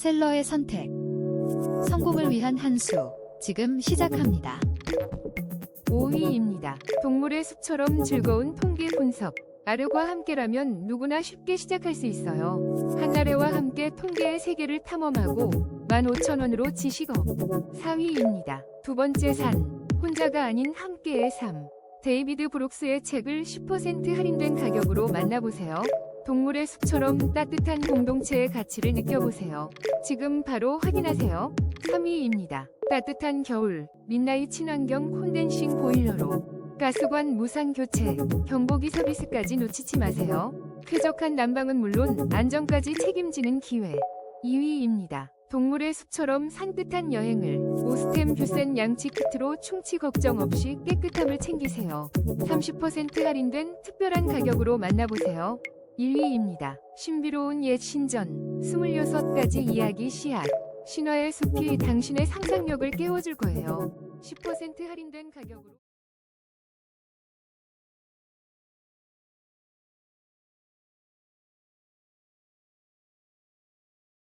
셀러의 선택. 성공을 위한 한 수. 지금 시작합니다. 5위입니다. 동물의 숲처럼 즐거운 통계 분석. 아르과 함께라면 누구나 쉽게 시작할 수 있어요. 한나래와 함께 통계의 세계를 탐험하고 15,000원으로 지식업. 4위입니다. 두 번째 산. 혼자가 아닌 함께의 삶. 데이비드 브룩스의 책을 10% 할인된 가격으로 만나보세요. 동물의 숲처럼 따뜻한 공동체의 가치를 느껴보세요. 지금 바로 확인하세요. 3위입니다. 따뜻한 겨울, 민나잇 친환경 콘덴싱 보일러로 가스관 무상 교체, 경보기 서비스까지 놓치지 마세요. 쾌적한 난방은 물론 안전까지 책임지는 기회. 2위입니다. 동물의 숲처럼 산뜻한 여행을 오스템 뷰센 양치 키트로 충치 걱정 없이 깨끗함을 챙기세요. 30% 할인된 특별한 가격으로 만나보세요. 1위입니다. 신비로운 옛 신전 26가지 이야기 씨앗 신화의 숲이 당신의 상상력을 깨워줄 거예요. 10% 할인된 가격으로